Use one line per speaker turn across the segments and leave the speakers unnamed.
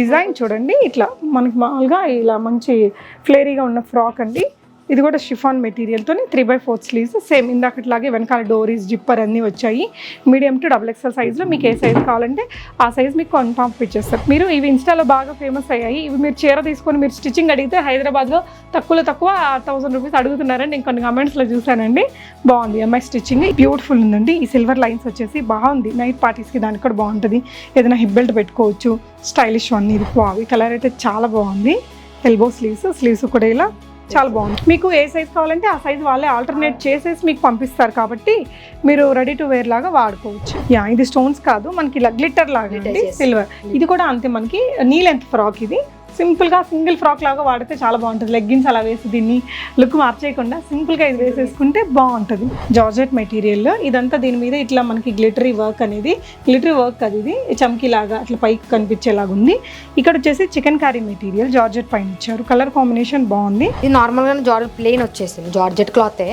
Design చూడండి. ఇట్లా మనకి మామూలుగా ఇలా మంచి ఫ్లేరీగా ఉన్న ఫ్రాక్ అండి. ఇది కూడా chiffon మెటీరియల్తో three by fourth sleeves same ఇందాకట్లాగే వెనకాల డోరీస్ జిప్పర్ అన్నీ వచ్చాయి. మీడియం టు డబుల్ ఎక్స్ఎల్ సైజ్లో మీకు ఏ సైజ్ కావాలంటే ఆ సైజ్ మీకు కన్ఫామ్ ఇచ్చేస్తారు. మీరు ఇవి ఇన్స్టాలో బాగా ఫేమస్ అయ్యాయి. ఇవి మీరు చీర తీసుకొని మీరు స్టిచ్చింగ్ అడిగితే హైదరాబాద్లో తక్కువలో తక్కువ థౌసండ్ రూపీస్ అడుగుతున్నారని నేను కొన్ని కమెంట్స్లో చూశానండి. బాగుంది అమ్మాయి స్టిచ్చింగ్ బ్యూటిఫుల్ ఉందండి. ఈ సిల్వర్ లైన్స్ వచ్చేసి బాగుంది. నైట్ పార్టీస్కి దానికి కూడా బాగుంటుంది. ఏదైనా హిప్ బెల్ట్ పెట్టుకోవచ్చు. స్టైలిష్ వన్ ఇది. వావ్ కలర్ అయితే చాలా బాగుంది. ఎల్బో స్లీవ్స్ స్లీవ్స్ కూడా ఇలా చాలా బాగుంది. మీకు ఏ సైజ్ కావాలంటే ఆ సైజ్ వాళ్ళే ఆల్టర్నేట్ చేసేసి మీకు పంపిస్తారు కాబట్టి మీరు రెడీ టు వేర్ లాగా వాడుకోవచ్చు. యా ఇది స్టోన్స్ కాదు మనకి ఇలా గ్లిటర్ లాగా. సిల్వర్ ఇది కూడా అంతే మనకి నీ లెంత్ ఫ్రాక్ ఇది. సింపుల్గా సింగిల్ ఫ్రాక్ లాగా వాడితే చాలా బాగుంటుంది. లెగ్గిన్స్ అలా వేసి దీన్ని లుక్ మార్చేయకుండా సింపుల్గా ఇది వేసేసుకుంటే బాగుంటుంది. జార్జెట్ మెటీరియల్ ఇదంతా దీని మీద ఇట్లా మనకి గ్లిటరీ వర్క్ అనేది గ్లిటరీ వర్క్ అది ఇది చమ్కీ లాగా అట్లా పైకి కనిపించేలాగా ఉంది. ఇక్కడ వచ్చేసి చికెన్ కర్రీ మెటీరియల్ జార్జెట్ పైన ఇచ్చారు. కలర్ కాంబినేషన్ బాగుంది.
ఇది నార్మల్గా జార్జెట్ ప్లెయిన్ వచ్చేసింది. జార్జెట్ క్లాత్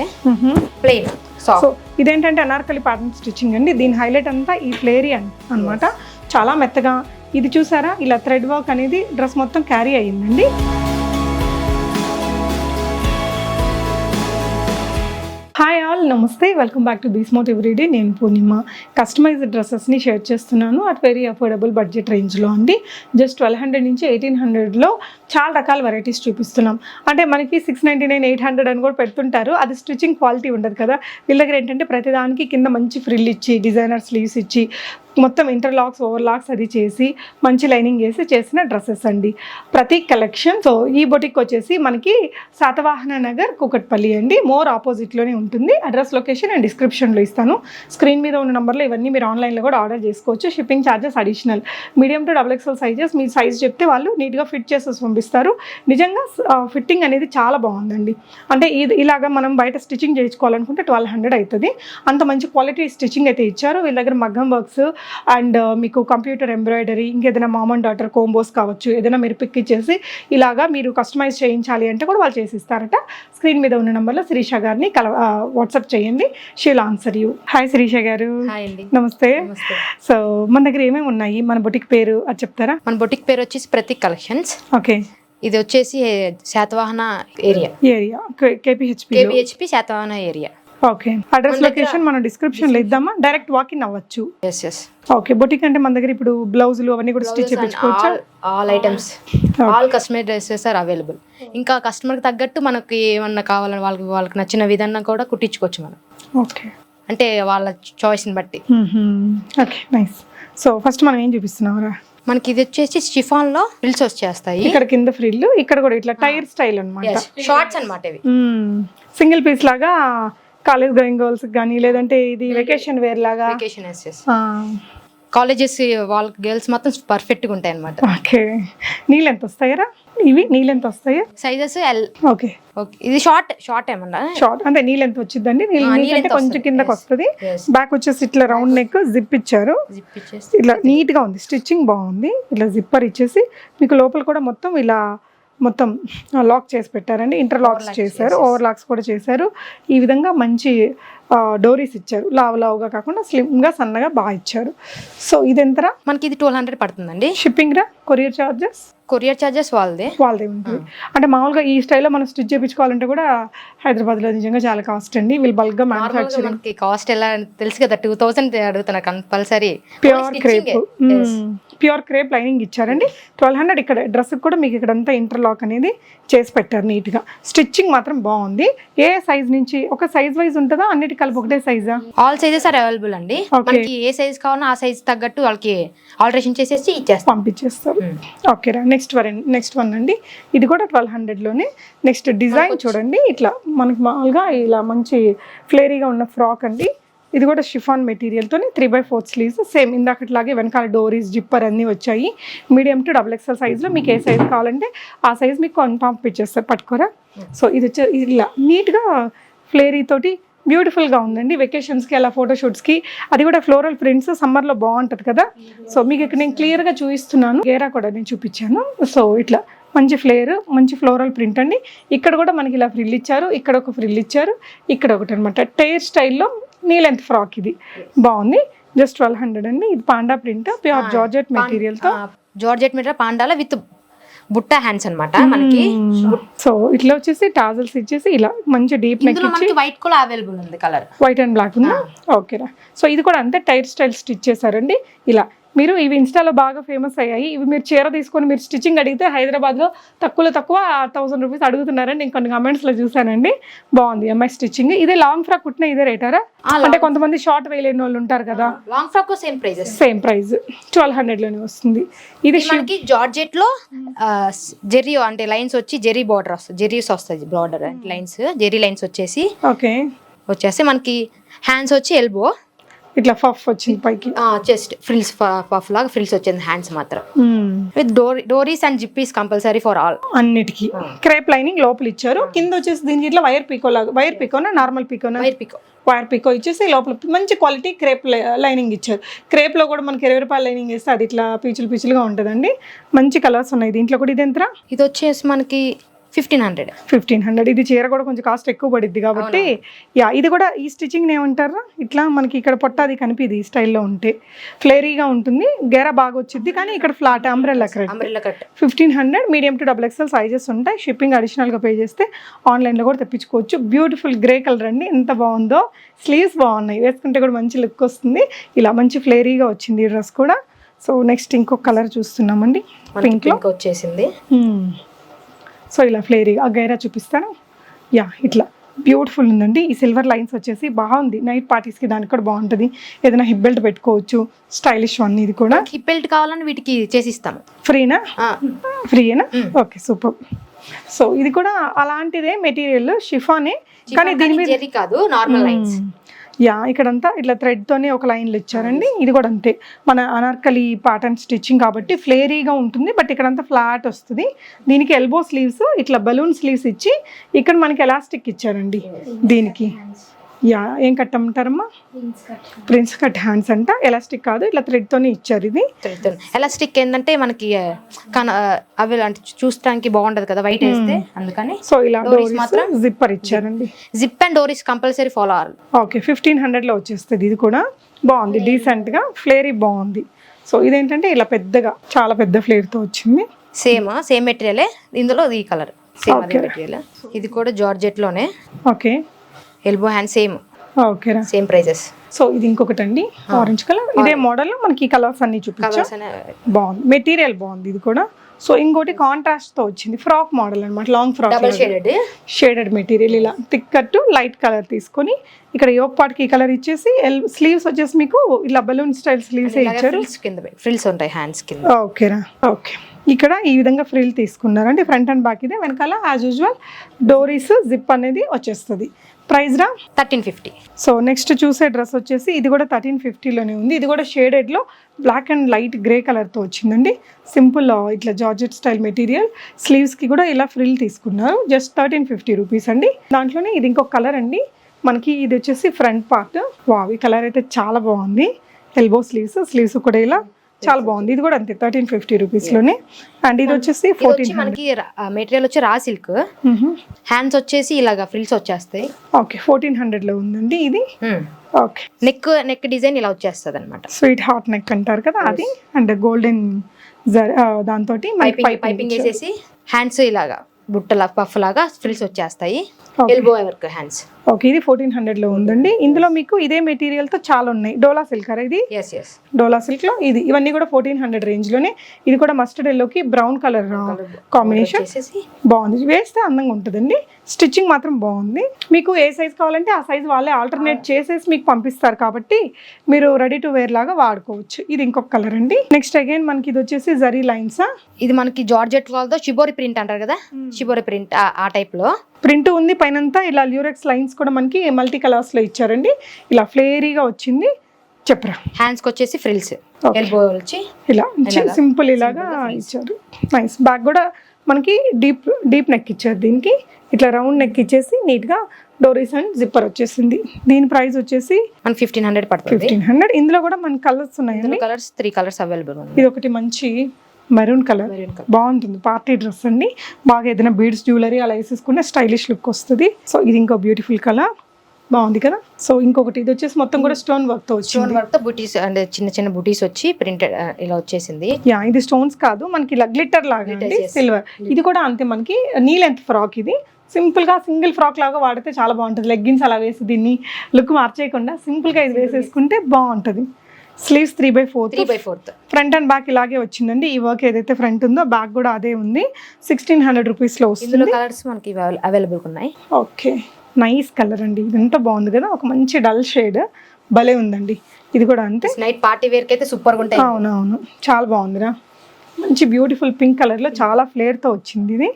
ప్లెయిన్
సో ఇదేంటంటే అనార్కలి ప్యాటర్న్ స్టిచ్చింగ్ అండి. దీని హైలైట్ అంతా ఈ ఫ్లేరీ అన్ అనమాట చాలా మెత్తగా ఇది చూసారా? ఇలా థ్రెడ్ వర్క్ అనేది డ్రెస్ మొత్తం క్యారీ అయ్యిందండి. Hi all namaste. Welcome back to బీస్మోట్ everyday నేను పూర్ణిమ. కస్టమైజ్డ్ డ్రెస్సెస్ని షేర్ చేస్తున్నాను అట్ వెరీ అఫోర్డబుల్ బడ్జెట్ రేంజ్లో అండి. జస్ట్ ట్వెల్వ్ హండ్రెడ్ నుంచి ఎయిటీన్ హండ్రెడ్లో చాలా రకాల వెరైటీస్ చూపిస్తున్నాం. అంటే మనకి six ninety nine eight hundred అని కూడా పెడుతుంటారు. అది స్టిచ్చింగ్ క్వాలిటీ ఉండదు కదా. వీళ్ళ దగ్గర ఏంటంటే ప్రతిదానికి కింద మంచి ఫ్రిల్ ఇచ్చి డిజైనర్ స్లీవ్స్ ఇచ్చి మొత్తం ఇంటర్లాక్స్ ఓవర్లాక్స్ అది చేసి మంచి లైనింగ్ వేసి చేసిన డ్రెస్సెస్ అండి. ప్రతి కలెక్షన్ సో ఈ బొటిక్ వచ్చేసి మనకి శాతవాహన నగర్ కూకట్పల్లి అండి. మోర్ ఆపోజిట్లోనే ఉంటుంది. అడ్రస్ లొకేషన్ నేను డిస్క్రిప్షన్లో ఇస్తాను. స్క్రీన్ మీద ఉన్న నెంబర్లో ఇవన్నీ మీరు ఆన్లైన్లో కూడా ఆర్డర్ చేసుకోవచ్చు. Shipping charges additional medium to double XL sizes me size చెప్తే వాళ్ళు నీట్గా ఫిట్ చేసేసి పంపిస్తారు. నిజంగా ఫిట్టింగ్ అనేది చాలా బాగుందండి. అంటే ఇది ఇలాగా మనం బయట స్టిచ్చింగ్ చేయించుకోవాలనుకుంటే ట్వెల్వ్ హండ్రెడ్ అవుతుంది. అంత మంచి క్వాలిటీ స్టిచ్చింగ్ అయితే ఇచ్చారు. వీళ్ళ దగ్గర మగ్గం వర్క్స్ అండ్ మీకు కంప్యూటర్ ఎంబ్రాయిడరీ ఇంకేదైనా మామ్ అండ్ డాటర్ కోంబోస్ కావచ్చు ఏదైనా మీరు పిక్ ఇచ్చేసి ఇలాగా మీరు కస్టమైజ్ చేయించాలి అంటే కూడా వాళ్ళు చేసి ఇస్తారట స్క్రీన్ మీద ఉన్న నెంబర్లో శిరీష గారిని కల వాట్సాప్ చేయండి. She'll answer you hi Shirisha garu.
Hi అండి.
నమస్తే. సో మన దగ్గర ఏమేమి ఉన్నాయి? మన బొటిక్ పేరు అది చెప్తారా?
మన బొటిక్ పేరు వచ్చేసి ప్రతి కలెక్షన్స్
ఓకే.
ఇది వచ్చేసి Satavahana area
area KPHB
KPHB Satavahana area
okay address location మనం డిస్క్రిప్షన్లో ఇద్దామా? డైరెక్ట్ వాక్ ఇన్ అవ్వచ్చు.
ఎస్ ఎస్
ఓకే బొటిక్ అంటే మన దగ్గర ఇప్పుడు బ్లౌజులు అవన్నీ కూడా stitch చేయించుకోవచ్చా
all items all customer dresses are available ఇంకా కస్టమర్కి తగ్గట్టు మనకి ఏమన్నా కావాలని వాళ్ళకి వాళ్ళకి నచ్చిన విధంగా కూడా కుట్టించుకోవచ్చు మనం.
ఓకే
అంటే వాళ్ళ చాయిస్ని బట్టి.
ఓకే నైస్ సో ఫస్ట్ మనం ఏం చూపిస్తున్నావురా
మనకి ఇది వచ్చేసి షిఫాన్లో రిల్స్ వచ్చేస్తాయి.
ఇక్కడ కింద ఫ్రిల్ ఇక్కడ కూడా ఇట్లా టైర్ స్టైల్ అనమాట
షార్ట్స్ అన్నమాట ఇవి.
సింగిల్ పీస్ లాగా కాలేజ్ గోయింగ్ గర్ల్స్ కానీ లేదంటే ఇది వెకేషన్ వేర్ లాగా.
వెకేషన్ కాలేజెస్ వాళ్ళ గర్ల్స్ మొత్తం పర్ఫెక్ట్గా ఉంటాయి అనమాట
ఓకే. నీళ్ళు ఎంత వస్తాయరా ఇవి నీళ్ళు ఎంత వస్తాయా
సైజెస్ ఎల్
ఓకే.
ఓకే. ఇది షార్ట్ షార్ట్ ఏమన్నా?
షార్ట్ అంటే నీళ్ళు ఎంత వచ్చిందండి నీళ్ళు
ఆ,
నీళ్ళు కొంచెం. కిందకి. వస్తుంది. బ్యాక్ వచ్చేసి ఇట్లా రౌండ్ నెక్ జిప్ ఇచ్చారు. ఇట్లా నీట్గా ఉంది. స్టిచ్చింగ్ బాగుంది. ఇట్లా జిప్పర్ ఇచ్చేసి మీకు లోపల కూడా మొత్తం ఇలా మొత్తం లాక్ చేసి పెట్టారండి. ఇంటర్ లాక్స్
Overlocks
చేశారు.
చేసేసి.
ఓవర్ లాక్స్ కూడా చేశారు. ఈ విధంగా మంచి డోరీస్ ఇచ్చారు. లావు లావుగా కాకుండా స్లిమ్గా సన్నగా బాగా ఇచ్చారు. సో ఇది ఎంతరా
మనకి ఇది ట్వెల్వ్ హండ్రెడ్ పడుతుందండి.
షిప్పింగ్ రా కొరియర్ చార్జెస్?
కొరియర్ చార్జెస్ వాళ్ళదే.
వాళ్ళదే ఉంటుంది. అంటే మామూలుగా ఈ స్టైల్లో మనం స్టిచ్ చేయించుకోవాలంటే కూడా హైదరాబాద్లో నిజంగా చాలా కాస్ట్ అండి. వీళ్ళు బల్క్గా మ్యానుఫ్యాక్చరింగ్
మనకి కాస్ట్ ఎలా తెలుసు కదా. టూ థౌసండ్ అడుగుతున్నా compulsory.
Pure crepe. Pure crepe lining ఇచ్చారండి. ట్వెల్వ్ హండ్రెడ్ ఇక్కడ డ్రెస్ కూడా మీకు ఇక్కడ అంతా ఇంటర్లాక్ అనేది చేసి పెట్టారు నీట్గా. స్టిచ్చింగ్ మాత్రం బాగుంది. ఏ సైజ్ నుంచి ఒక సైజ్ వైజ్ ఉంటుందా? కలిపి ఒకటే సైజా
ఆల్ సైజెస్ ఆర్ అవైలబుల్ అండి. మనకి ఏ సైజ్ కావాలో ఆ సైజ్ తగ్గట్టు వాళ్ళకి ఆల్టరేషన్ చేసేసి ఇచ్చేస్తాం.
పంపించేస్తారు ఓకే రా. నెక్స్ట్ వన్ నెక్స్ట్ వన్ అండి. ఇది కూడా ట్వెల్వ్ హండ్రెడ్లోనే నెక్స్ట్ డిజైన్ చూడండి. ఇట్లా మనకి మామూలుగా ఇలా మంచి ఫ్లేరీగా ఉన్న ఫ్రాక్ అండి. ఇది కూడా chiffon మెటీరియల్తో three by fourth sleeves same ఇందాకట్లాగే వెనకాల డోరీస్ జిప్పర్ అన్నీ వచ్చాయి. మీడియం టు డబుల్ ఎక్స్ఎల్ సైజ్లో మీకు ఏ సైజ్ కావాలంటే ఆ సైజ్ మీకు కన్ఫామ్ ఇచ్చేస్తారు పట్టుకోరా? సో ఇది వచ్చే ఇలా నీట్గా ఫ్లేరీ తోటి బ్యూటిఫుల్గా ఉందండి. వెకేషన్స్కి అలా ఫోటోషూట్స్కి అది కూడా ఫ్లోరల్ ప్రింట్స్ సమ్మర్లో బాగుంటుంది కదా. సో మీకు ఇక్కడ నేను క్లియర్గా చూపిస్తున్నాను. గేరా కూడా నేను చూపించాను. సో ఇట్లా మంచి ఫ్లేర్ మంచి ఫ్లోరల్ ప్రింట్ అండి. ఇక్కడ కూడా మనకి ఇలా ఫ్రిల్ ఇచ్చారు. ఇక్కడ ఒక ఫ్రిల్ ఇచ్చారు. ఇక్కడ ఒకటి అనమాట టైర్ స్టైల్లో నీ లెంత్ ఫ్రాక్ ఇది. బాగుంది. జస్ట్ ట్వెల్వ్ హండ్రెడ్ అండి. ఇది పాండా ప్రింట్ ప్యూర్ జార్జెట్ మెటీరియల్తో
జార్జెట్ మీద పాండాల విత్ బుట్ట హ్యాండ్స్ అన్నమాట మనకి.
సో ఇట్లా వచ్చేసి టాజల్స్ ఇచ్చేసి ఇలా మంచి డీప్ నెక్
మనకి వైట్ కూడా అవైలబుల్ ఉంది కలర్
వైట్ అండ్ బ్లాక్ ఉందా? ఓకేరా సో ఇది కూడా అంతే టైర్ స్టైల్ స్టిచ్ చేశారండి. ఇలా మీరు ఇవి ఇన్స్టాలో బాగా ఫేమస్ అయ్యాయి. ఇవి మీరు చీర తీసుకొని మీరు స్టిచ్చింగ్ అడిగితే హైదరాబాద్లో తక్కువలో తక్కువ థౌసండ్ రూపీస్ అడుగుతున్నారని నేను కొన్ని కమెంట్స్లో చూసానండి బాగుంది. అమ్మాయి స్టిచ్చింగ్ ఇదే లాంగ్ ఫ్రాక్ కుట్టిన ఇదే రేటారా అంటే కొంతమంది షార్ట్ వేయలేని వాళ్ళు ఉంటారు కదా.
Long frock same prizes
same price twelve హండ్రెడ్లోనే వస్తుంది. ఇది
మనకి జార్జెట్లో జెర్రీ అంటే లైన్స్ వచ్చి జెర్రీ బార్డర్ వస్తుంది. జెర్రీస్ వస్తుంది బార్డర్ లైన్స్. జెర్రీ లైన్స్ వచ్చేసి
ఓకే.
వచ్చేసి మనకి హ్యాండ్స్ వచ్చి ఎల్బో
ఇట్లా ఫఫ్ వచ్చింది పైకి.
చెస్ట్ ఫ్రిల్స్ పఫ్ లాగా ఫ్రిల్స్ వచ్చింది హ్యాండ్స్ మాత్రం. With dori doris and zippers compulsory for all
అన్నిటికీ. క్రేప్ లైనింగ్ లోపల ఇచ్చారు. కింద వచ్చేసి దీనికి ఇట్లా వైర్ పీకో లాగా వైర్ పీకోనా నార్మల్ పీకోనా
వైర్ పికో
వైర్ పీకో ఇచ్చేసి లోపల మంచి క్వాలిటీ క్రేప్ లైనింగ్ ఇచ్చారు. క్రేప్లో కూడా మనకి ఇరవై రూపాయల లైనింగ్ వేస్తే అది ఇట్లా పీచులు పీచులుగా ఉంటుందండి. మంచి కలర్స్ ఉన్నాయి. దీంట్లో కూడా ఇది ఎంత
ఇది వచ్చేసి మనకి ఫిఫ్టీన్ హండ్రెడ్.
Fifteen hundred. ఇది చీర కూడా కొంచెం కాస్ట్ ఎక్కువ పడిద్ది కాబట్టి యా ఇది కూడా ఈ స్టిచ్చింగ్ ఏమంటారా? ఇట్లా మనకి ఇక్కడ పొట్ట అది కనిపిది ఈ స్టైల్లో ఉంటే. ఫ్లేరీగా ఉంటుంది. గెర బాగా వచ్చింది కానీ ఇక్కడ flat umbrella correct
umbrella cut
fifteen hundred medium to double XL sizes ఉంటాయి. షిప్పింగ్ అడిషనల్గా పే చేస్తే ఆన్లైన్లో కూడా తెప్పించుకోవచ్చు. బ్యూటిఫుల్ గ్రే కలర్ అండి. ఎంత బాగుందో. స్లీవ్స్ బాగున్నాయి. వేసుకుంటే కూడా మంచి లుక్ వస్తుంది. ఇలా మంచి ఫ్లేరీగా వచ్చింది ఈ డ్రెస్ కూడా. సో నెక్స్ట్ ఇంకొక కలర్ చూస్తున్నామండి. పింక్లో
పింక్ వచ్చేసింది.
సో ఇలా ఫ్లేరీగా ఆ గైరా చూపిస్తాను. యా ఇట్లా. బ్యూటిఫుల్ ఉందండి. ఈ సిల్వర్ లైన్స్ వచ్చేసి బాగుంది. నైట్ పార్టీస్కి దానికి కూడా బాగుంటుంది. ఏదైనా హిప్ బెల్ట్ పెట్టుకోవచ్చు. స్టైలిష్ వన్ ఇది కూడా.
హిప్ బెల్ట్ కావాలని వీటికి చేసిస్తాము.
ఫ్రీనా ఫ్రీయేనా ఓకే సూపర్ సో ఇది కూడా అలాంటిదే మెటీరియల్ షిఫానే. కానీ దీని మీద
కాదు నార్మల్ లైన్స్
యా ఇక్కడంతా ఇట్లా థ్రెడ్తోనే ఒక లైన్లు ఇచ్చారండి. ఇది కూడా అంతే. మన అనార్కలి ప్యాటర్న్ స్టిచ్చింగ్ కాబట్టి ఫ్లేరీగా ఉంటుంది బట్ ఇక్కడంతా ఫ్లాట్ వస్తుంది. దీనికి ఎల్బో స్లీవ్స్ ఇట్లా బలూన్ స్లీవ్స్ ఇచ్చి ఇక్కడ మనకి ఎలాస్టిక్ ఇచ్చారండి దీనికి. యా ఏం కట్టమంటారమ్మా? ప్రిన్స్ కట్ హ్యాండ్స్ అంట. ఎలాస్టిక్ కాదు ఇట్లా thread తోనే ఇచ్చారు ఇది.
ఎలాస్టిక్ ఏంటంటే మనకి అవి అంటే చూడటానికి బాగుంటది కదా వైట్ వేస్తే. అందుకని
సో ఇలా డోరీస్
మాత్రం?
జిప్పర్ ఇచ్చారండి.
Zip and doris compulsory follow అవ్వాలి
ఓకే ఫిఫ్టీన్ హండ్రెడ్లో వచ్చేస్తుంది ఇది కూడా. బాగుంది డీసెంట్గా ఫ్లేరీ బాగుంది. సో ఇదేంటంటే ఇలా పెద్దగా చాలా పెద్ద ఫ్లేర్తో వచ్చింది.
సేమ్ సేమ్ మెటీరియలే ఇందులో ఈ కలర్ సేమ్ అదే. మెటీరియల్ ఇది కూడా జార్జెట్లోనే.
Okay
elbow hand same.
ఓకేరా.
Same prices.
సో ఇది ఇంకొకటి అండి ఆరెంజ్ కలర్ ఇదే మోడల్ మనకి కలర్స్ అన్ని చూపించా?
కలర్స్
బాగుంది. మెటీరియల్ బాగుంది ఇది కూడా. సో ఇంకోటి కాంట్రాస్ట్తో వచ్చింది. ఫ్రాక్ మోడల్ అన్నమాట. Long frock
shaded
shaded material ఇలా. థిక్ కట్ లైట్ కలర్ తీసుకొని ఇక్కడ యోక్ పార్ట్కి కలర్ ఇచ్చేసి స్లీవ్స్ వచ్చేసి మీకు ఇలా బలూన్ స్టైల్ స్లీవ్స్ ఇచ్చారు?
ఫ్రిల్స్ కింద ఫ్రిల్స్ ఉంటాయి హ్యాండ్స్ కింద.
ఓకేరా. ఓకే. ఇక్కడ ఈ విధంగా ఫ్రిల్ తీసుకున్నారు అంటే ఫ్రంట్ అండ్ బ్యాక్ ఇదే. వెనకాల యాజ్ యూజువల్ డోరీస్ జిప్ అనేది వచ్చేస్తుంది. ప్రైస్ రా
థర్టీన్ ఫిఫ్టీ.
సో నెక్స్ట్ చూసే డ్రెస్ వచ్చేసి ఇది కూడా థర్టీన్ ఫిఫ్టీలోనే ఉంది. ఇది కూడా షేడెడ్లో బ్లాక్ అండ్ లైట్ గ్రే కలర్తో వచ్చిందండి. సింపుల్ ఇట్లా జార్జెట్ స్టైల్ మెటీరియల్. స్లీవ్స్కి కూడా ఇలా ఫ్రిల్ తీసుకున్నారు. జస్ట్ థర్టీన్ ఫిఫ్టీ రూపీస్ అండి. దాంట్లోనే ఇది ఇంకొక కలర్ అండి. మనకి ఇది వచ్చేసి ఫ్రంట్ పార్ట్. వావ్ ఈ కలర్ అయితే చాలా బాగుంది. ఎల్బో స్లీవ్స్ స్లీవ్స్ కూడా ఇలా చాలా బాగుంది. ఇది కూడా అంతే థర్టీన్ ఫిఫ్టీ రూపీస్లోనే అండ్ ఇది వచ్చేసి ఫోర్టీన్
మనకి మెటీరియల్ వచ్చి రా సిల్క్ హ్యాండ్స్ వచ్చేసి ఇలాగా ఫ్రిల్స్ వచ్చేస్తాయి.
ఓకే ఫోర్టీన్ హండ్రెడ్లో ఉందండి ఇది. ఓకే
నెక్ నెక్ డిజైన్ ఇలా వచ్చేస్తుంది అనమాట
స్వీట్ హార్ట్ నెక్ అంటారు కదా అది. అండ్ గోల్డెన్ దాంతో
పైపింగ్ వేసేసి హ్యాండ్స్ ఇలాగా బుట్టల పఫ్ లాగా ఫ్రిల్స్ వచ్చేస్తాయి. ఎల్బో వర్క్ హ్యాండ్స్
ఓకే ఇది ఫోర్టీన్ హండ్రెడ్లో ఉందండి. ఇందులో మీకు ఇదే మెటీరియల్తో చాలా ఉన్నాయి. డోలా సిల్క్ ఇది?
ఎస్ ఎస్
డోలా సిల్క్లో ఇది. ఇవన్నీ కూడా ఫోర్టీన్ హండ్రెడ్ రేంజ్లోనే ఇది కూడా మస్టర్డ్ ఎల్లోకి బ్రౌన్ కలర్ కాంబినేషన్ బాగుంది. వేస్తే అందంగా ఉంటుందండి. స్టిచ్చింగ్ మాత్రం బాగుంది. మీకు ఏ సైజ్ కావాలంటే ఆ సైజ్ వాళ్ళే ఆల్టర్నేట్ చేసేసి మీకు పంపిస్తారు కాబట్టి మీరు రెడీ టు వేర్ లాగా వాడుకోవచ్చు. ఇది ఇంకొక కలర్ అండి. నెక్స్ట్ అగైన్ మనకి ఇది వచ్చేసి జరీ లైన్స్
ఇది మనకి జార్జెట్ వాళ్ళతో షిబోరి ప్రింట్ అంటారు కదా? షిబోరి ప్రింట్ ఆ టైప్లో.
ప్రింట్ ఉంది పైనంతా ఇలా ల్యూరెక్స్ లైన్స్ కూడా మనకి మల్టీ కలర్స్లో ఇచ్చారండి. ఇలా ఫ్లేరీగా వచ్చింది. చెప్పరా?
హ్యాండ్స్కి వచ్చేసి ఫ్రిల్స్.
Okay.
ఎల్బో వచ్చి
ఇలా సింపుల్ ఇలాగా ఇచ్చారు. నైస్. బ్యాక్ కూడా మనకి డీప్ డీప్ నెక్ ఇచ్చారు దీనికి. ఇట్లా రౌండ్ నెక్ ఇచ్చేసి నీట్గా డోరీస్ అండ్ జిప్పర్ వచ్చేసింది. దీని ప్రైస్ వచ్చేసి
మనకి ఫిఫ్టీన్ హండ్రెడ్ పడుతుంది.
Fifteen hundred. ఇందులో కూడా మన కలర్స్ ఉన్నాయండి.
కలర్స్ త్రీ కలర్స్ అవైలబుల్
ఇది ఒకటి మంచి మెరూన్ కలర్. బాగుంటుంది. పార్టీ డ్రెస్ అండి. బాగా ఏదైనా బీడ్స్ జ్యువెలరీ అలా వేసేసుకుంటే స్టైలిష్ లుక్ వస్తుంది. సో ఇది ఇంకో బ్యూటిఫుల్ కలర్ బాగుంది కదా? సో ఇంకొకటి ఇది వచ్చేసి మొత్తం కూడా స్టోన్ వర్క్తో
స్టోన్ వర్క్తో బుటీస్ అంటే చిన్న చిన్న బుటీస్ వచ్చి ప్రింటెడ్ ఇలా వచ్చేసింది.
యా ఇది స్టోన్స్ కాదు. మనకి ఇలా గ్లిట్టర్ లాగా అండి. సిల్వర్ ఇది కూడా అంతే మనకి నీ లెంత్ ఫ్రాక్ ఇది. సింపుల్గా సింగిల్ ఫ్రాక్ లాగా వాడితే చాలా బాగుంటుంది. లెగ్గిన్స్ అలా వేసి దీన్ని లుక్ మార్చేయకుండా సింపుల్గా ఇది వేసేసుకుంటే బాగుంటుంది. Sleeves three by four
three by fourth
front and back ఇలాగే వచ్చిందండి. ఈ వర్క్ ఏదైతే ఫ్రంట్ ఉందో బ్యాక్ కూడా అదే ఉంది. సిక్స్టీన్ హండ్రెడ్
రూపీస్లో
వస్తుంది.
కలర్స్ మనకి అవైలబుల్ ఉన్నాయి.
ఓకే నైస్ కలర్ అండి. ఇదంతా బాగుంది కదా? ఒక మంచి డల్ షేడ్ భలే ఉందండి. ఇది కూడా అంతే.
నైట్ పార్టీ వేర్ అయితే సూపర్ ఉంటాయి.
అవునవును. చాలా బాగుందిరా. మంచి బ్యూటిఫుల్ పింక్ కలర్లో చాలా ఫ్లేర్తో వచ్చింది ఇది.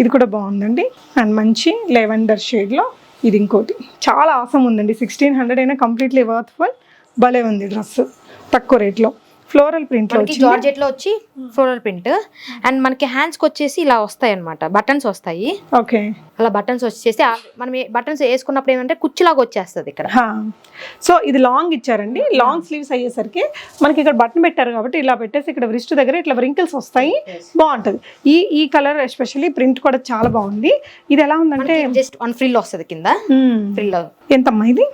ఇది కూడా బాగుందండి. అండ్ మంచి లెవెండర్ షేడ్లో ఇది ఇంకోటి. చాలా ఆసం ఉందండి. సిక్స్టీన్ హండ్రెడ్ అయినా కంప్లీట్లీ వర్త్ఫుల్ భలే ఉంది డ్రెస్. తక్కువ రేట్లో. ఫ్లోరల్
మనకి
వచ్చింది?
జార్జెట్లో వచ్చి ఫ్లోరల్ ప్రింట్. అండ్ మనకి హ్యాండ్స్కి వచ్చేసి ఇలా వస్తాయి అనమాట బటన్స్ వస్తాయి.
ఓకే.
అలా బటన్స్ వచ్చేసి మనం బటన్స్ వేసుకున్నప్పుడు ఏమంటే కుచ్చులాగా వచ్చేస్తుంది ఇక్కడ.
సో ఇది లాంగ్ ఇచ్చారండి. లాంగ్ స్లీవ్స్ అయ్యేసరికి మనకి ఇక్కడ బటన్ పెట్టారు కాబట్టి ఇలా పెట్టేసి ఇక్కడ రిస్ట్ దగ్గర ఇట్లా రింకిల్స్ వస్తాయి. బాగుంటుంది. ఈ ఈ కలర్ ఎస్పెషల్లీ ప్రింట్ కూడా చాలా బాగుంది. ఇది ఎలా ఉందంటే
జస్ట్ వన్ ఫ్రిల్ వస్తుంది కింద. ఫ్రిల్
ఎంతమ్మా ఇది?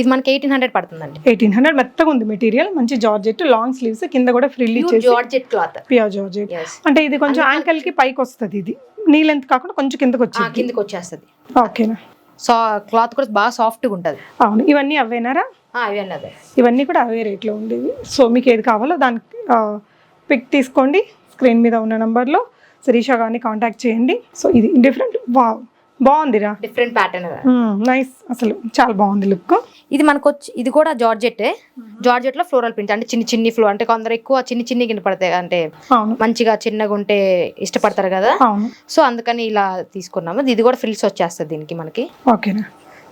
ఇది మనకి ఎయిటీన్ హండ్రెడ్ పడుతుందండి.
ఎయిటీన్ హండ్రెడ్ మెత్తగా ఉంది మెటీరియల్ మంచి జార్జెట్ లాంగ్ స్లీవ్స్ కింద కూడా frill
georgette cloth
pure georgette. అంటే ఇది కొంచెం యాంకల్కి పైకి వస్తుంది ఇది. నీ లెంత్ కాకుండా కొంచెం కిందకి వచ్చింది.
కిందకి వచ్చేస్తుంది.
ఓకేనా
సో క్లాత్ కూడా బాగా సాఫ్ట్గా ఉంటుంది.
అవును. ఇవన్నీ అవేనారా?
ఇవన్నీ అదే
ఇవన్నీ కూడా అవే రేట్లో ఉండేవి. సో మీకు ఏది కావాలో దానికి పిక్ తీసుకోండి. స్క్రీన్ మీద ఉన్న నంబర్లో శిరీష గారిని కాంటాక్ట్ చేయండి. సో ఇది డిఫరెంట్ వా బాగుందిరా.
డిఫరెంట్ ప్యాటర్న్
నైస్ అసలు చాలా బాగుంది లుక్
ఇది మనకు వచ్చి ఇది కూడా జార్జెట్. జార్జెట్లో ఫ్లోరల్ ప్రింట్ అంటే చిన్న చిన్ని ఫ్లో అంటే కొందరు ఎక్కువ చిన్ని చిన్ని కింద పడతాయి అంటే మంచిగా చిన్నగా ఉంటే ఇష్టపడతారు కదా. సో అందుకని ఇలా తీసుకున్నాము. ఇది కూడా ఫ్రిల్స్ వచ్చేస్తుంది దీనికి మనకి.
ఓకేనా?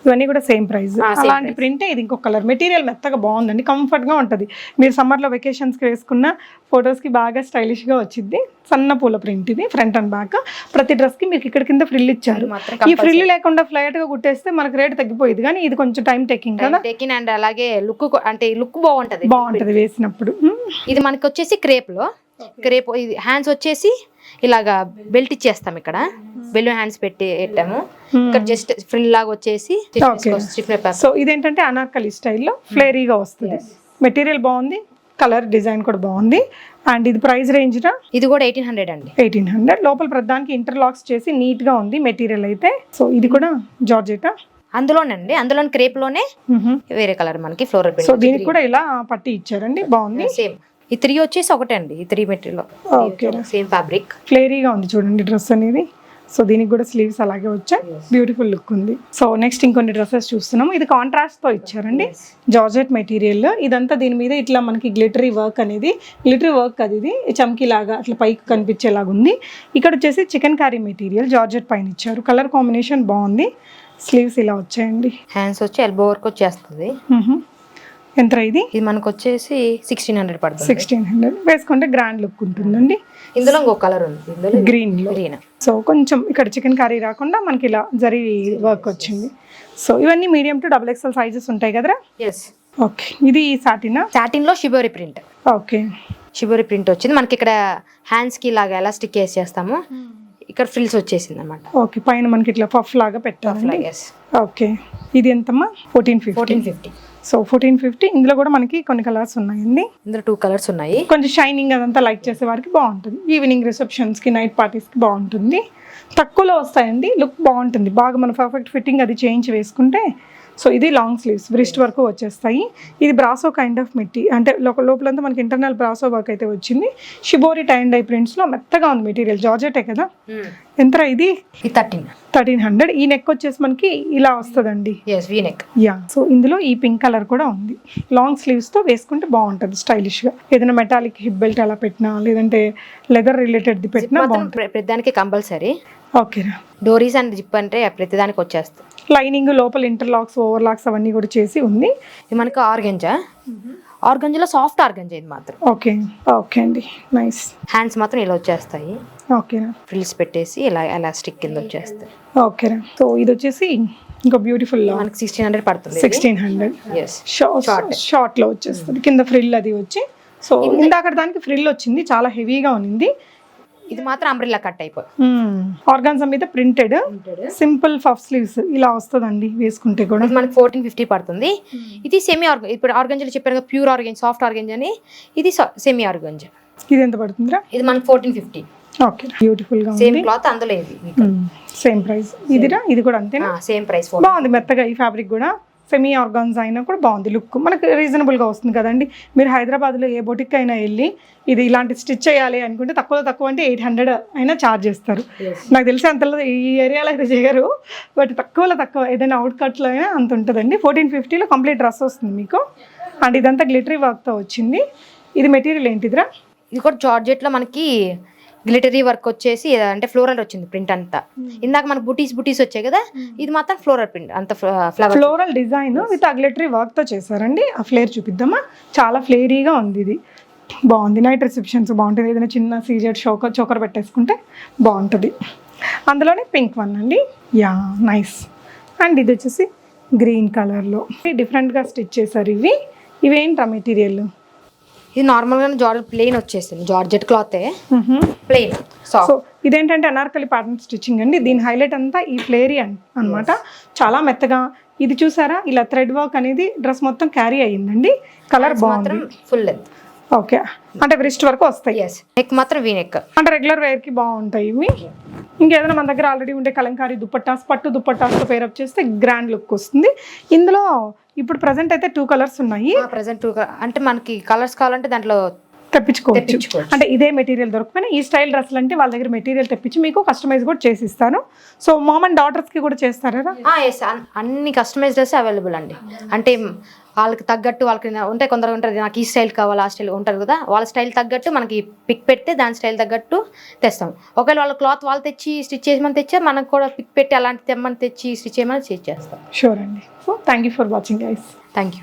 ఇవన్నీ కూడా సేమ్ ప్రైస్. అలాంటి ప్రింటే ఇది ఇంకో కలర్. మెటీరియల్ మెత్తగా బాగుందండి. కంఫర్ట్గా ఉంటది. మీరు సమ్మర్లో వెకేషన్స్కి వేసుకున్న ఫొటోస్కి బాగా స్టైలిష్గా వచ్చింది సన్న పూల ప్రింట్ ఇది ఫ్రంట్ అండ్ బ్యాక్ ప్రతి డ్రెస్కి మీకు ఇక్కడ కింద ఫ్రిల్ ఇచ్చారు. ఈ ఫ్రిల్ లేకుండా ఫ్లైట్గా కుట్టేస్తే మనకు రేట్ తగ్గిపోయింది. కానీ ఇది కొంచెం టైం టేకింగ్ కదా.
టేకిన్ అండ్ అలాగే లుక్ అంటే లుక్ బాగుంటది.
బాగుంటది వేసినప్పుడు.
ఇది మనకి వచ్చేసి క్రేప్ క్రేప్ ఇది హ్యాండ్స్ వచ్చేసి ఇలాగా బెల్ట్ ఇచ్చేస్తాం ఇక్కడ. బెల్ హ్యాండ్స్ పెట్టి పెట్టాము. ఇక్కడ జస్ట్ ఫ్రిల్ లాగా వచ్చేసి
సో ఇదేంటంటే అనార్కలి స్టైల్లో ఫ్లేరీగా వస్తుంది. మెటీరియల్ బాగుంది కలర్ డిజైన్ కూడా బాగుంది. అండ్ ఇది ప్రైస్ రేంజ్
ఇది కూడా ఎయిటీన్ హండ్రెడ్ అండి.
ఎయిటీన్ హండ్రెడ్ లోపల ప్రధానికి ఇంటర్లాక్స్ చేసి నీట్గా ఉంది మెటీరియల్ అయితే. సో ఇది కూడా జార్జెటా
అందులోనండి అందులో క్రేప్లోనే వేరే కలర్ మనకి ఫ్లోరల్
సో దీనికి కూడా ఇలా పట్టి ఇచ్చారండి. బాగుంది.
సేమ్ ఈ త్రీ వచ్చేసి ఒకటే అండి ఈ త్రీ మెటీరియల్. సేమ్ ఫ్యాబ్రిక్
ఫ్లేరీగా ఉంది చూడండి డ్రెస్ అనేది. సో దీనికి కూడా స్లీవ్స్ అలాగే వచ్చాయి. బ్యూటిఫుల్ లుక్ ఉంది. సో నెక్స్ట్ ఇంకొన్ని డ్రెస్సెస్ చూస్తున్నాము. ఇది కాంట్రాస్ట్తో ఇచ్చారండి. జార్జెట్ మెటీరియల్ ఇదంతా దీని మీద ఇట్లా మనకి గ్లిటరీ వర్క్ అనేది గ్లిటరీ వర్క్ అది ఇది చమ్కీ లాగా అట్లా పైకి కనిపించేలాగా ఉంది. ఇక్కడ వచ్చేసి చికెన్ కర్రీ మెటీరియల్ జార్జెట్ పైన ఇచ్చారు. కలర్ కాంబినేషన్ బాగుంది. స్లీవ్స్ ఇలా వచ్చాయండి.
హ్యాండ్స్ వచ్చి ఎల్బో వర్క్ వచ్చేస్తుంది.
ఎంత ఇది?
ఇది మనకు వచ్చేసి సిక్స్టీన్ హండ్రెడ్ పడుతుంది.
సిక్స్టీన్ హండ్రెడ్ వేసుకుంటే గ్రాండ్ లుక్ ఉంటుందండి.
ఇందులో ఇంకో కలర్ ఉంది. ఇందులో
గ్రీన్
గ్రీన్
సో కొంచెం ఇక్కడ చికెన్ కర్రీ రాకుండా మనకి ఇలా జరీ వర్క్ వచ్చింది. సో ఇవన్నీ medium to double XL sizes ఉంటాయి కదరా?
ఎస్
ఓకే ఇది సాటినా
సాటిన్లో shibori print
okay
shibori print వచ్చింది. మనకి ఇక్కడ హ్యాండ్స్కి ఇలాగా ఎలాస్టిక్ వేసి చేస్తాము. ఇక్కడ ఫ్రిల్స్ వచ్చేసింది అనమాట
ఓకే పైన మనకి ఇట్లా పఫ్ లాగా పెట్టాలండి
ఎస్
ఓకే ఇది ఎంతమ్మా? Fourteen fifty
fourteen fifty
so fourteen fifty ఇందులో కూడా మనకి కొన్ని కలర్స్ ఉన్నాయండి.
ఇందులో టూ కలర్స్ ఉన్నాయి.
కొంచెం షైనింగ్ అదంతా లైక్ చేసే వారికి బాగుంటుంది. ఈవినింగ్ రిసెప్షన్స్కి నైట్ పార్టీస్కి బాగుంటుంది. తక్కువలో వస్తాయండి లుక్ బాగుంటుంది. బాగా మన పర్ఫెక్ట్ ఫిట్టింగ్ అది చేయించి వేసుకుంటే సో ఇది లాంగ్ స్లీవ్స్ బ్రిస్ట్ వరకు వచ్చేస్తాయి. ఇది బ్రాసో కైండ్ ఆఫ్ మెట్టి అంటే లోప- లోపలంతా మనకి ఇంటర్నల్ బ్రాసో వర్క్ అయితే వచ్చింది. షిబోరి టైన్ డై ప్రింట్స్లో మెత్తగా ఉంది మెటీరియల్ జార్జెటే కదా? ఎంతరా ఇది?
థర్టీన్.
Thirteen hundred. ఈ నెక్ వచ్చేసి మనకి ఇలా వస్తుందండి.
Yes V neck
yeah. So ఇందులో ఈ పింక్ కలర్ కూడా ఉంది. లాంగ్ స్లీవ్స్తో వేసుకుంటే బాగుంటుంది స్టైలిష్గా. ఏదైనా మెటాలిక్ హిప్ బెల్ట్ అలా పెట్టినా లేదంటే లెదర్ రిలేటెడ్ ది పెట్టినా
ప్రతిదానికి కంపల్సరీ.
ఓకేనా
డోరీస్ అండ్ జిప్ అంటే ప్రతిదానికి వచ్చేస్తుంది.
లైనింగ్ లోపల ఇంటర్లాక్స్ ఓవర్లాక్స్ అవన్నీ కూడా చేసి ఉంది.
ఇది మనకి ఆర్గంజా. ఆర్గంజాలో సాఫ్ట్ ఆర్గంజా ఇది మాత్రం.
ఓకే ఓకే అండి. నైస్.
హ్యాండ్స్ మాత్రం ఇలా వచ్చేస్తాయి.
ఓకేనా
ఫ్రిల్స్ పెట్టేసి ఇలా ఎలాస్టిక్ కింద వచ్చేస్తాయి.
ఓకేనా సో ఇది వచ్చేసి ఇంకో బ్యూటిఫుల్
మనకి సిక్స్టీన్ హండ్రెడ్ పడుతుంది.
సిక్స్టీన్ హండ్రెడ్
ఎస్
షార్ట్లో వచ్చేస్తుంది. కింద ఫ్రిల్ అది వచ్చి. సో ఇందాక దానికి ఫ్రిల్ వచ్చింది. చాలా హెవీగా ఉన్నింది.
ఇది మాత్రం అంబ్రిల్లా కట్ అయిపోయి.
ఆర్గాన్జా మీద ప్రింటెడ్ సింపుల్ ఫఫ్ స్లీవ్స్ ఇలా వస్తుందండి వేసుకుంటే కూడా.
మనకి ఫోర్టీన్ ఫిఫ్టీ పడుతుంది. ఇది సెమీ ఆర్గన్ ఇప్పుడు ఆర్గంజలు చెప్పాను ప్యూర్ ఆర్గంజ్ సాఫ్ట్ ఆర్గంజ్ అని. ఇది సెమీ ఆర్గంజ్
ఇది ఎంత పడుతుందిరా?
ఇది మనకి ఫోర్టీన్ ఫిఫ్టీ
ఓకే. బ్యూటిఫుల్గా
సేమ్ క్లాత్ అందులో ఇది
సేమ్ ప్రైస్ ఇదిరా? ఇది కూడా అంతేనా?
సేమ్ ప్రైస్
బాగుంది మెత్తగా ఈ ఫ్యాబ్రిక్ కూడా. సెమీ ఆర్గాన్స్ అయినా కూడా బాగుంది. లుక్ మనకు రీజనబుల్గా వస్తుంది కదండి. మీరు హైదరాబాద్లో ఏ బొటిక్ అయినా వెళ్ళి ఇది ఇలాంటి స్టిచ్ చేయాలి అనుకుంటే తక్కువ తక్కువ అంటే ఎయిట్ హండ్రెడ్ అయినా ఛార్జ్ చేస్తారు. నాకు తెలిసి అంతలో ఈ ఏరియాలో అయితే చేయరు. బట్ తక్కువలో తక్కువ ఏదైనా అవుట్ కట్లో అయినా అంత ఉంటుందండి. ఫోర్టీన్ ఫిఫ్టీలో కంప్లీట్ డ్రెస్ వస్తుంది మీకు. అండ్ ఇదంతా గ్లిటరీ వర్క్తో వచ్చింది. ఇది మెటీరియల్ ఏంటిదిరా?
ఇది కూడా జార్జెట్లో మనకి గ్లిటరీ వర్క్ వచ్చేసి అంటే ఫ్లోరల్ వచ్చింది ప్రింట్ అంతా. ఇందాక మనకు బుటీస్ బుటీస్ వచ్చాయి కదా? ఇది మాత్రం ఫ్లోరల్ ప్రింట్ అంత ఫ్లవర్
ఫ్లోరల్ డిజైన్ విత్ అగ్లెటరీ వర్క్తో చేశారండి. ఆ ఫ్లేర్ చూపిద్దామా? చాలా ఫ్లేరీగా ఉంది ఇది. బాగుంది. నైట్ రిసెప్షన్స్ బాగుంటుంది. ఏదైనా చిన్న సీజెడ్ చోకర్ చోకర్ పెట్టేసుకుంటే బాగుంటుంది. అందులోనే పింక్ వన్ అండి. యా నైస్ అండ్ ఇది వచ్చేసి గ్రీన్ కలర్లో డిఫరెంట్గా స్టిచ్ చేశారు ఇవి. ఇవేంట్రా మెటీరియల్
ఇది నార్మల్గా జార్జెట్ ప్లెయిన్ వచ్చేసింది. జార్జెట్ క్లాత్ ప్లెయిన్
సో ఇదేంటంటే అనార్కలి ప్యాటర్న్ స్టిచ్చింగ్ అండి. దీని హైలైట్ అంతా ఈ ఫ్లేరీ అన్నమాట. చాలా మెత్తగా. ఇది చూసారా? ఇలా థ్రెడ్ వర్క్ అనేది డ్రెస్ మొత్తం క్యారీ అయ్యిందండి. కలర్
మాత్రం
బాగుంది.
Full length
okay. అంటే రిస్ట్ వరకు వస్తాయి.
ఎస్ నెక్ మాత్రం వీ నెక్
అంటే రెగ్యులర్ వేర్కి బాగుంటాయి ఇవి. ఇంకేదైనా మన దగ్గర ఆల్రెడీ ఉండే కలంకారీ దుప్పట్టాస్ పట్టు దుప్పట్టాస్తో పేరప్ చేస్తే గ్రాండ్ లుక్ వస్తుంది. ఇందులో ఇప్పుడు ప్రజెంట్ అయితే టూ కలర్స్ ఉన్నాయి.
ప్రజెంట్ అంటే మనకి కలర్స్ కావాలంటే దాంట్లో
తెప్పించుకోవచ్చు. అంటే ఇదే మెటీరియల్ దొరకపోయినా ఈ స్టైల్ డ్రెస్సులు అంటే వాళ్ళ దగ్గర మెటీరియల్ తెప్పించి మీకు కస్టమైజ్ కూడా చేసి ఇస్తాను సో మామ్ అండ్ డాటర్స్కి కూడా చేస్తారా?
ఎస్ అన్ని కస్టమైజ్ డ్రెస్ అవైలబుల్ అండి. అంటే వాళ్ళకి తగ్గట్టు వాళ్ళకి ఉంటాయి కొందరు ఉంటుంది నాకు ఈ స్టైల్ కావాలి ఆ స్టైల్ ఉంటుంది కదా వాళ్ళ స్టైల్ తగ్గట్టు మనకి పిక్ పెడితే దాని స్టైల్ తగ్గట్టు తెస్తాం. ఒకవేళ వాళ్ళ క్లాత్ వాళ్ళు తెచ్చి స్టిచ్ చేయమని తెచ్చా మనకు కూడా పిక్ పెట్టి అలాంటి తెమ్మని తెచ్చి స్టిచ్ చేయమని స్టిచ్ చేస్తాం.
షూర్ అండి. So thank you for watching guys
thank you